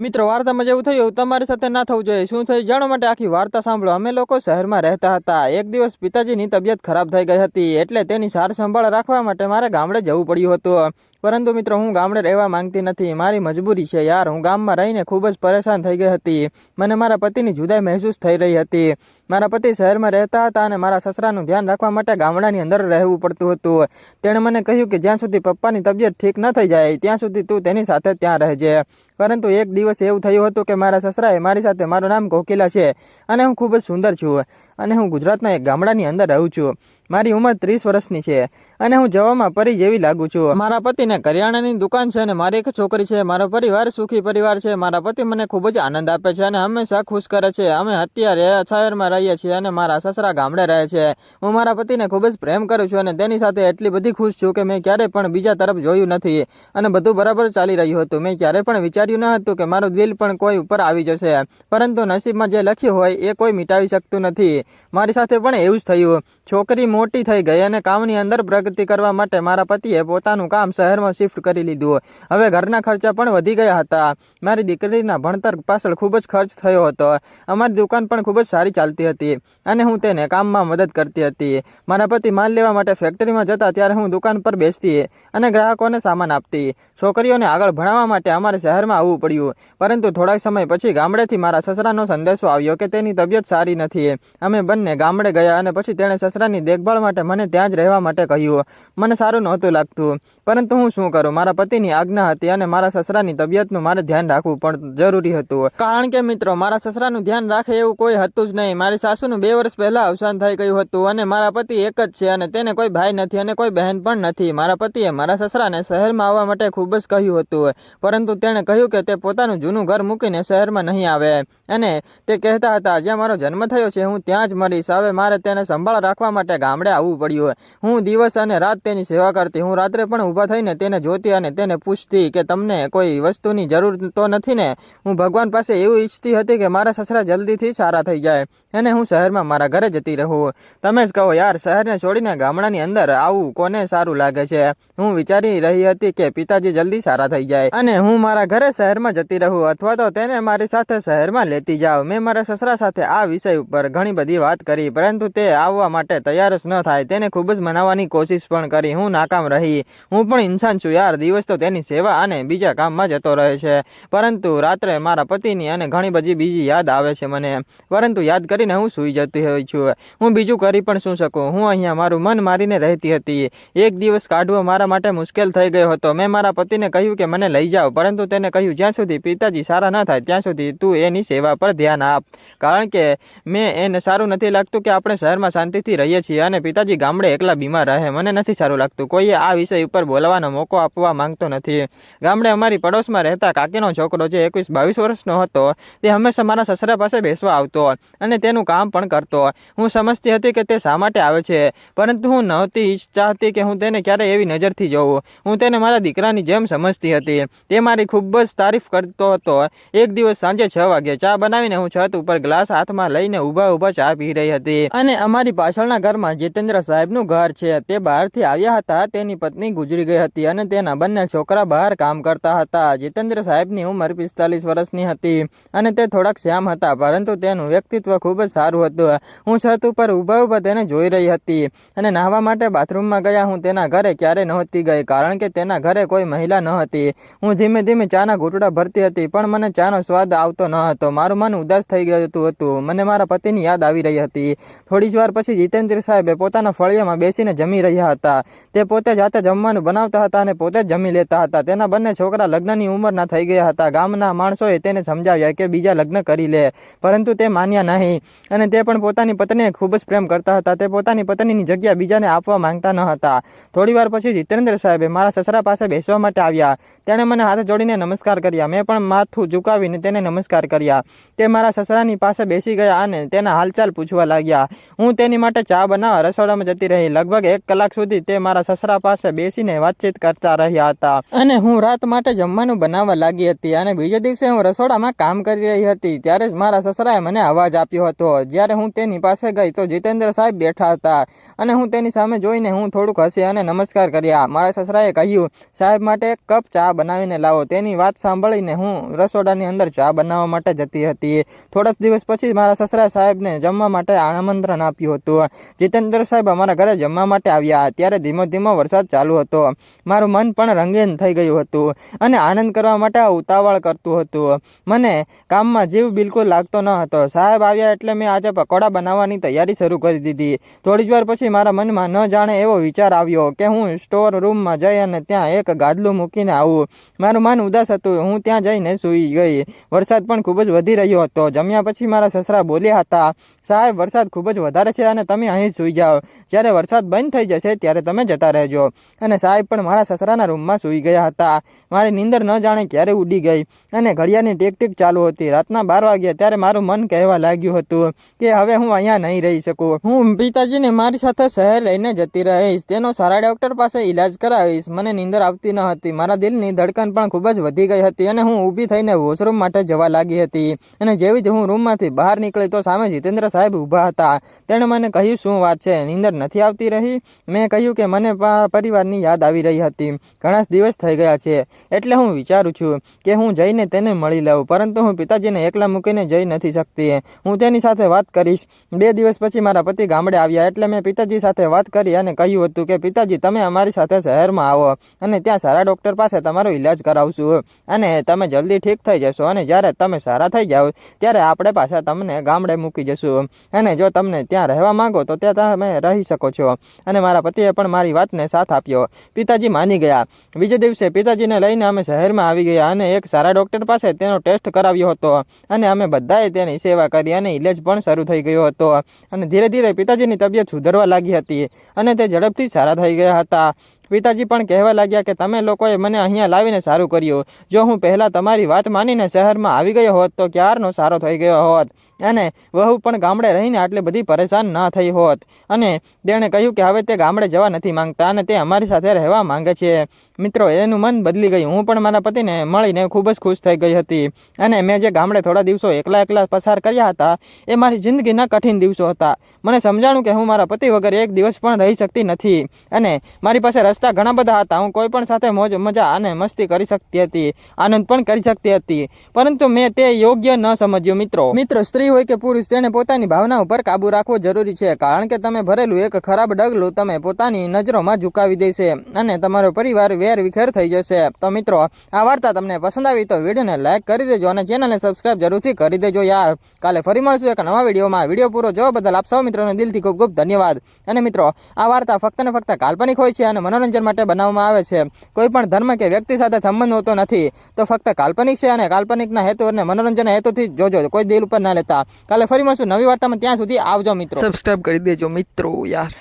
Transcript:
મિત્રો, વાર્તામાં જેવું થયું તમારી સાથે ના થવું જોઈએ. શું થયું જાણવા માટે આખી વાર્તા સાંભળો. અમે લોકો શહેરમાં રહેતા હતા. એક દિવસ પિતાજીની તબિયત ખરાબ થઈ ગઈ હતી. એટલે તેની સાર સંભાળ રાખવા માટે મારે ગામડે જવું પડ્યું હતું. પરંતુ મિત્રો, હું ગામડે રહેવા માંગતી નથી. મારી મજબૂરી છે યાર. હું ગામમાં રહીને ખૂબ જ પરેશાન થઈ ગઈ હતી. મને મારા પતિની જુદાઈ મહેસૂસ થઈ રહી હતી. મારા પતિ શહેરમાં રહેતા હતા અને મારા સસરાનું ધ્યાન રાખવા માટે ગામડાની અંદર રહેવું પડતું હતું. તેણે મને કહ્યું કે જ્યાં સુધી પપ્પાની તબિયત ઠીક ન થઈ જાય, ત્યાં સુધી તું તેની સાથે ત્યાં રહેજે. પરંતુ એક દિવસ એવું થયું હતું કે મારા સસરાએ મારી સાથે મારું નામ કોકિલા છે અને હું ખૂબ જ સુંદર છું અને હું ગુજરાતના એક ગામડાની અંદર રહું છું. મારી ઉંમર ત્રીસ વર્ષની છે અને હું જવામાં પરી જેવી લાગુ છું. મારા પતિને કરિયાણાની દુકાન છે અને મારી એક છોકરી છે. મારો પરિવાર સુખી પરિવાર છે. મારા પતિ મને ખૂબ જ આનંદ આપે છે અને હંમેશા ખુશ કરે છે. અમે અત્યારે શહેરમાં રહીએ છીએ અને મારા સસરા ગામડે રહે છે. હું મારા પતિને ખૂબ જ પ્રેમ કરું છું અને તેની સાથે એટલી બધી ખુશ છું કે મેં ક્યારેય પણ બીજા તરફ જોયું નથી. અને બધું બરાબર ચાલી રહ્યું હતું. મેં ક્યારેય પણ વિચાર્યું ન હતું કે મારું દિલ પણ કોઈ ઉપર આવી જશે. પરંતુ નસીબમાં જે લખ્યું હોય એ કોઈ મિટાવી શકતું નથી. મારી સાથે પણ એવું જ થયું. છોકરી મોટી થઈ ગઈ અને કામની અંદર પ્રગતિ કરવા માટે મારા પતિએ પોતાનું કામ શહેરમાં શિફ્ટ કરી લીધું હવે ઘરના ખર્ચા પણ વધી ગયા હતા. મારી દીકરીના ભણતર પાછળ ખૂબ જ ખર્ચ થયો હતો. અમારી દુકાન પણ ખૂબ જ સારી ચાલતી હતી અને હું તેને કામમાં મદદ કરતી હતી. મારા પતિ માલ લેવા માટે ફેક્ટરીમાં જતા ત્યારે હું દુકાન પર બેસતી અને ગ્રાહકોને સામાન આપતી. છોકરીઓને આગળ ભણાવવા માટે અમારે શહેરમાં આવવું પડ્યું. પરંતુ થોડાક સમય પછી ગામડેથી મારા સસરાનો સંદેશો આવ્યો કે તેની તબિયત સારી નથી. અમે બંને ગામડે ગયા અને પછી તેણે સસરાની દેખભાળ માટે મને ત્યાં જ રહેવા માટે કહ્યું. મને સારું નહોતું લાગતું. પરંતુ હું શું કરું? મારા પતિની આજ્ઞા હતી અને મારા સસરાની તબિયતનું મારે ધ્યાન રાખવું પણ જરૂરી હતું. કારણ કે મિત્રો, મારા સસરાનું ધ્યાન રાખે એવું કોઈ હતું જ નહીં. મારી સાસુનું બે વર્ષ પહેલાં અવસાન થઈ ગયું હતું અને મારા પતિ એક જ છે અને તેને કોઈ ભાઈ નથી અને કોઈ બહેન પણ નથી. મારા પતિએ મારા સસરાને શહેરમાં આવવા માટે ખૂબ જ કહ્યું હતું. પરંતુ તેણે કહ્યું કે તે પોતાનું જૂનું ઘર મૂકીને શહેરમાં નહીં આવે. અને તે કહેતા હતા, જ્યાં મારો જન્મ થયો છે, હું ત્યાં જ મરીશ. હવે મારે તેને સંભાળ રાખવા માટે ગામડે આવવું પડ્યું હું દિવસ અને રાત તેની સેવા કરતી. હું રાત્રે પણ ઊભા થઈને તેને જોતી અને તેને પૂછતી કે તમને કોઈ વસ્તુની જરૂર તો નથી ને? હું ભગવાન પાસે એવું ઈચ્છતી હતી કે મારા સસરા જલ્દીથી સારા થઈ જાય અને હું શહેરમાં મારા ઘરે જતી રહું. તમે જ કહો, યાર, શહેરને છોડીને ગામડાની અંદર આવું કોને સારું લાગે છે? હું વિચારી રહી હતી કે પિતાજી જલ્દી સારા થઈ જાય અને હું મારા ઘરે શહેરમાં જતી રહું અથવા તો તેને મારી સાથે શહેરમાં લેતી જાઉં. મેં મારા સસરા સાથે આ વિષય ઉપર ઘણી બધી વાત કરી, પરંતુ તે આવવા માટે તૈયાર જ ન થાય, તેને ખૂબ જ મનાવવાની કોશિશ પણ કરી. હું નાકામ રહી. હું પણ ઇન્સાન છું યાર. દિવસ તો તેની સેવા અને બીજા કામમાં જતો રહે છે. પરંતુ રાત્રે મારા પતિની અને ઘણી બધી બીજી યાદ આવે છે મને. પરંતુ યાદ કરીને હું સૂઈ જતી હોઉં છું. હું બીજું કરી પણ શું શકું? હું અહીંયા મારું મન મારીને રહેતી હતી. એક દિવસ કાઢવો મારા માટે મુશ્કેલ થઈ ગયો હતો. મેં મારા પતિને કહ્યું કે મને લઈ જાઓ, પરંતુ તેને કહ્યું, જ્યાં સુધી પિતાજી સારા ન થાય, ત્યાં સુધી તું એની સેવા પર ધ્યાન આપ. કારણ કે મેં એને સારું નથી લાગતું કે આપણે શહેરમાં શાંતિથી રહીએ છીએ અને પિતાજી ગામડે એકલા બીમાર રહે, મને નથી સારું લાગતું. કોઈએ આ વિષય ઉપર બોલવાનો મોકો આપવા માંગતો નથી. ગામડે અમારી પડોશમાં રહેતા કાકીનો છોકરો જે એકવીસ બાવીસ વર્ષનો હતો, તે હંમેશા મારા સસરા પાસે બેસવા આવતો અને તેનું કામ પણ કરતો. હું સમજતી હતી કે તે શા માટે આવે છે, પરંતુ હું નહોતી ઈચ્છા હતી કે હું તેને ક્યારેય એવી નજરથી જોઉં. હું તેને મારા દીકરાની જેમ સમજતી હતી. તે મારી ખૂબ જ તારીફ કરતો હતો. એક દિવસ સાંજે છ વાગે ચા બનાવીને હું છત ઉપર ગ્લાસ હાથમાં લઈને ઊભા ઊભા ચા પી રહી હતી. અને અમારી પાછળના ઘરમાં જીતેન્દ્ર સાહેબનું ઘર છે. તે બહારથી આવ્યા હતા. તેની પત્ની ગુજરી ગઈ હતી અને તેના બંને છોકરા બહાર કામ કરતા હતા. જીતેન્દ્ર સાહેબની ઉંમર પિસ્તાલીસ વર્ષની હતી અને તે થોડાક શ્યામ હતા, પરંતુ તેનું વ્યક્તિત્વ ખૂબ જ સારું હતું. હું છત ઉપર ઊભા ઊભા તેને જોઈ રહી હતી અને નાહવા માટે બાથરૂમમાં ગયા. હું તેના ઘરે ક્યારે નહોતી ગઈ, કારણ કે તેના ઘરે કોઈ મહિલા ન હતી. હું ધીમે ધીમે ચાના ઘૂંટડા ભરતી હતી, પણ મને ચાનો સ્વાદ આવતો ન હતો. મારું મન ઉદાસ થઈ ગયું હતું. મને મારા પતિની યાદ આવી રહી હતી. થોડી જ વાર પછી જીતેન્દ્ર સાહેબે પોતાના ફળિયામાં બેસીને જમી રહ્યા હતા. તે પોતે જાતે જમવાનું બનાવતા હતા અને પોતે જ જમી લેતા હતા. તેના બંને છોકરા લગ્નની ઉંમરના થઈ ગયા હતા. ગામના માણસોએ તેને સમજાવ્યા કે બીજા લગ્ન કરી લે, પરંતુ તે માન્યા નહીં. અને તે પણ પોતાની પત્નીને ખૂબ જ પ્રેમ કરતા હતા. તે પોતાની પત્નીની જગ્યા બીજાને આપવા માંગતા ન હતા. થોડી વાર પછી જીતેન્દ્ર સાહેબે મારા સસરા પાસે બેસવા માટે આવ્યા. તેણે મને હાથ જોડીને નમસ્કાર કર્યા. મેં પણ માથું ઝુકાવીને તેને નમસ્કાર કર્યા. તે મારા સસરાની પાસે બેસી ગયા અને તેના હાલચાલ પૂછવા લાગ્યા. હું તેની માટે ચા બનાવવા વારમાં રસોડામાં જતી રહી. લગભગ એક કલાક સુધી તે મારા સસરા પાસે બેસીને વાતચીત કરતા રહ્યા હતા. અને હું રાત માટે જમવાનું બનાવવા લાગી હતી અને બીજે દિવસે હું રસોડામાં કામ કરી રહી હતી. ત્યારે જ મારા સસરાએ મને અવાજ આપ્યો હતો. જ્યારે હું તેની પાસે ગઈ તો જીતેન્દ્ર સાહેબ બેઠા હતા અને હું તેની સામે જોઈને હું થોડુંક હસી અને નમસ્કાર કર્યા. મારા સસરાએ કહ્યું, સાહેબ માટે એક કપ ચા બનાવીને લાવો. તેની વાત સાંભળીને હું રસોડાની અંદર ચા બનાવવા માટે જતી હતી. થોડાક દિવસ પછી મારા સસરા સાહેબને જમવા માટે આમંત્રણ આપ્યું હતું. જીતેન્દ્ર સાહેબ અમારા ઘરે જમવા માટે આવ્યા. ત્યારે ધીમો ધીમો વરસાદ ચાલુ હતો. મારું મન પણ રંગીન થઈ ગયું હતું અને આનંદ કરવા માટે ઉતાવળ કરતું હતું. મને કામમાં જીવ બિલકુલ લાગતો ન હતો. સાહેબ આવ્યા એટલે મેં આજે પકોડા બનાવવાની તૈયારી શરૂ કરી દીધી. થોડી જ વાર પછી મારા મનમાં ન જાણે એવો વિચાર આવ્યો કે હું સ્ટોર રૂમમાં જઈ અને ત્યાં એક ગાદલું મૂકીને આવું. મારું મન ઉદાસ હતું. હું ત્યાં જઈને સૂઈ ગઈ. વરસાદ પણ ખૂબ જ વધી રહ્યો હતો. જમ્યા પછી મારા સસરા બોલ્યા હતા, સાહેબ, વરસાદ ખૂબ જ વધારે છે અને તમે અહીં સૂઈ જાઓ. જ્યારે વરસાદ બંધ થઈ જશે ત્યારે તમે જતા રહેજો. અને સાહેબ પણ મારા સસરાના રૂમમાં સૂઈ ગયા હતા. મારી નીંદર ન જાણે ક્યારે ઉડી ગઈ. અને ઘડિયાળની ટીક ટીક ચાલુ હતી. રાતના બાર વાગ્યા ત્યારે મારું મન કહેવા લાગ્યું હતું કે હવે હું અહીંયા નહીં રહી શકું. હું પિતાજીને મારી સાથે શહેર રહીને જતી રહીશ. તેનો સારા ડૉક્ટર પાસે ઈલાજ કરાવીશ. મને નીંદર આવતી ન હતી. મારા દિલની ધડકન પણ ખૂબ જ વધી ગઈ હતી અને હું ઊભી થઈને વોશરૂમ માટે જવા લાગી હતી. અને જેવી જ હું રૂમમાંથી બહાર નીકળી તો સામે જીતેન્દ્ર સાહેબ ઊભા હતા. તેણે મને કહ્યું, શું વાત છે? નીંદર નથી આવતી રહી. મેં કહ્યું કે મને પરિવારની યાદ આવી રહી હતી. ઘણા દિવસ થઈ ગયા છે. એટલે હું વિચારું છું કે હું જઈને તેને મળી લઉં. પરંતુ હું પિતાજીને એકલા મૂકીને જઈ નથી શકતી. હું તેની સાથે વાત કરીશ. બે દિવસ પછી મારા પતિ ગામડે આવ્યા એટલે મેં પિતાજી સાથે વાત કરી અને કહ્યું હતું કે, પિતાજી, તમે અમારી સાથે શહેરમાં આવો અને ત્યાં સારા ડૉક્ટર પાસે તમારો ઈલાજ કરાવશું અને તમે જલ્દી ઠીક થઈ જશો અને જ્યારે તમે સારા થઈ જાઓ, ત્યારે આપણે પાછા તમને ગામડે મૂકી જશું અને જો તમને ત્યાં રહેવા માંગો તો ત્યાં તમે રહી શકો છો. અને મારા પતિએ પણ મારી વાતને સાથ આપ્યો. પિતાજી માની ગયા. બીજે દિવસે પિતાજીને લઈને અમે શહેરમાં આવી ગયા અને એક સારા ડૉક્ટર પાસે તેનો ટેસ્ટ કરાવ્યો હતો. અને અમે બધાએ તેની સેવા કરી અને ઇલાજ પણ શરૂ થઈ ગયો હતો. અને ધીરે ધીરે પિતાજીની તબિયત સુધરવા લાગી હતી અને તે ઝડપથી સારા થઈ ગયા હતા. પિતાજી પણ કહેવા લાગ્યા કે તમે લોકોએ મને અહીંયા લાવીને સારું કર્યું. જો હું પહેલાં તમારી વાત માનીને શહેરમાં આવી ગયો હોત તો ક્યારનો સારો થઈ ગયો હોત? અને વહુ પણ ગામડે રહીને આટલી બધી પરેશાન ન થઈ હોત. અને તેણે કહ્યું કે હવે તે ગામડે જવા નથી માંગતા અને તે અમારી સાથે રહેવા માંગે છે. મિત્રો, એનું મન બદલી ગયું. હું પણ મારા પતિને મળીને ખૂબ જ ખુશ થઈ ગઈ હતી. અને મેં જે ગામડે થોડા દિવસો એકલા એકલા પસાર કર્યા હતા, એ મારી જિંદગીના કઠિન દિવસો હતા. મને સમજાણું કે હું મારા પતિ વગર એક દિવસ પણ રહી શકતી નથી. અને મારી પાસે રસ્તા ઘણા બધા હતા. હું કોઈ પણ સાથે મોજ, મજા અને મસ્તી કરી શકતી હતી, આનંદ પણ કરી શકતી હતી. પરંતુ મેં તે યોગ્ય ન સમજ્યું, મિત્રો. મિત્રો, સ્ત્રી હોય કે પુરુષ તેને પોતાની ભાવના ઉપર કાબુ રાખવો જરૂરી છે. કારણ કે તમે ભરેલું એક ખરાબ ડગલું તમે પોતાની નજરોમાં ઝુકાવી દેશે અને તમારો પરિવાર વેર વિખેર થઈ જશે. તો મિત્રો, આ વાર્તા તમને પસંદ આવી તો વિડીયોને લાઇક કરી દેજો અને ચેનલને સબસ્ક્રાઇબ જરૂરથી કરી દેજો યાર. કાલે ફરી મળશું એક નવા વિડીયોમાં. વીડિયો પૂરો જોવા બદલ આપ સૌ મિત્રોને દિલથી ખૂબ ખૂબ ધન્યવાદ. અને મિત્રો, આ વાર્તા ફક્ત ને ફક્ત કાલ્પનિક હોય છે અને મનોરંજન માટે બનાવવામાં આવે છે. કોઈ પણ ધર્મ કે વ્યક્તિ સાથે સંબંધ હોતો નથી. તો ફક્ત કાલ્પનિક છે અને કાલ્પનિકના હેતુ અને મનોરંજનના હેતુથી જોજો. કોઈ દિલ ઉપર ના લેતા. કાલે ફરી મળશું નવી વાર્તામાં ત્યાં સુધી આવજો મિત્રો. સબસ્ક્રાઈબ કરી દેજો મિત્રો યાર.